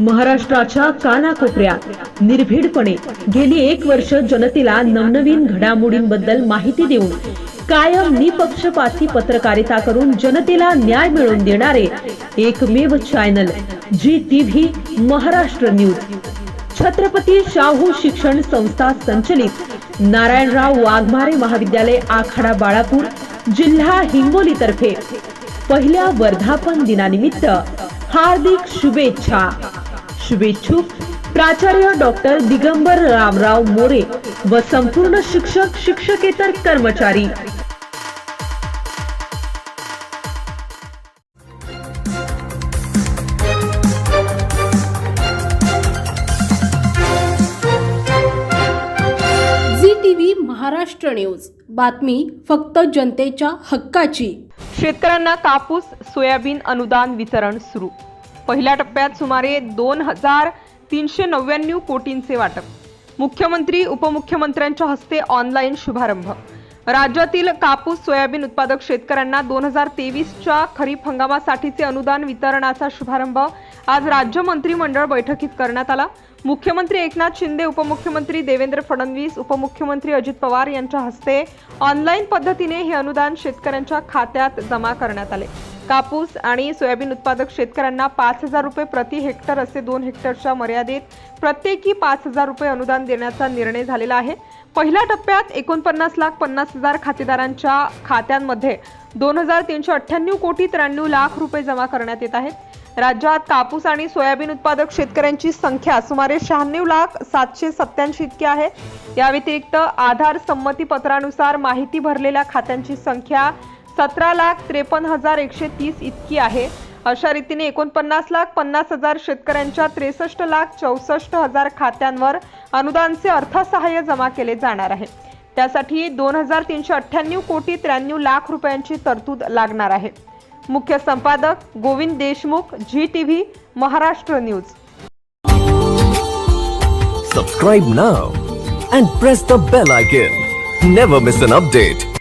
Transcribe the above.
महाराष्ट्राच्या कानाकोपऱ्यात. निर्भीडपणे गेली एक वर्ष जनतेला नवनवीन घडामोडींबद्दल माहिती देऊन कायम निपक्षपाती पत्रकारिता करून जनतेला न्याय मिळवून देणारे एकमेव channel Zee TV Maharashtra news Chhatrapati Shahu शिक्षण संस्था संचलित. नारायणराव वाघमारे महाविद्यालय आखाडा बाळापूर जिल्हा हिंगोलीतर्फे. पहिल्या वर्धापन दिनानिमित्त हार्दिक शुभेच्छा. शुभेच्छुक. प्राचार्य डॉक्टर दिगंबर रामराव मोरे व संपूर्ण शिक्षक शिक्षकेतर कर्मचारी. Zee T V Maharashtra news. बातमी फक्त जनतेच्या हक्काची. शेतकऱ्यांना कापूस सोयाबीन अनुदान वितरण सुरू. पहिल्या टप्प्यात सुमारे दोन हजार तीनशे नव्याण्णव कोटींचे वाटप. मुख्यमंत्री उपमुख्यमंत्र्यांच्या हस्ते ऑनलाईन शुभारंभ. राज्यातील कापूस सोयाबीन उत्पादक शेतकऱ्यांना दोन हजार तेवीसच्या खरीप हंगामासाठीचे अनुदान वितरणाचा शुभारंभ आज राज्य मंत्रिमंडळ बैठकीत करण्यात आला. मुख्यमंत्री एकनाथ शिंदे उपमुख्यमंत्री देवेंद्र फडणवीस उपमुख्यमंत्री अजित पवार यांच्या हस्ते ऑनलाईन पद्धतीने हे अनुदान शेतकऱ्यांच्या खात्यात जमा करण्यात आले. कापूस आणि सोयाबीन उत्पादक शेतकऱ्यांना पाच हजार रुपये प्रति हेक्टर असे दोन हेक्टरच्या मर्यादेत प्रत्येकी पाच हजार रुपये अनुदान देण्याचा निर्णय झालेला आहे. पहिल्या टप्प्यात एकोणपन्नास लाख पन्नास हजार खातेदारांच्या खात्यांमध्ये दोन हजार तीनशे अठ्ठ्याण्णव कोटी त्र्याण्णव लाख रुपये जमा करण्यात येत आहेत. राज्यात कापूस आणि सोयाबीन उत्पादक शेतकऱ्यांची संख्या सुमारे शहाण्णव लाख सातशे सत्त्याऐंशी इतकी आहे. या व्यतिरिक्त आधार संमतीपत्रानुसार माहिती भरलेल्या खात्यांची संख्या सतरा लाख त्रेपन्न हजार एकशे तीस इतकी आहे. अशा रीतीने एकोणपन्नास लाख पन्नास हजार शेतकऱ्यांच्या त्रेसष्ट लाख चौसष्ट हजार खात्यांवर अनुदानचे अर्थसहाय्य जमा केले जाणार आहे. त्यासाठी दोन हजार तीनशे अठ्ठ्याण्णव कोटी त्र्याण्णव लाख रुपयांची तरतूद लागणार आहे. मुख्य संपादक Govind Deshmukh Zee TV Maharashtra news. Subscribe now and press the bell icon never miss an update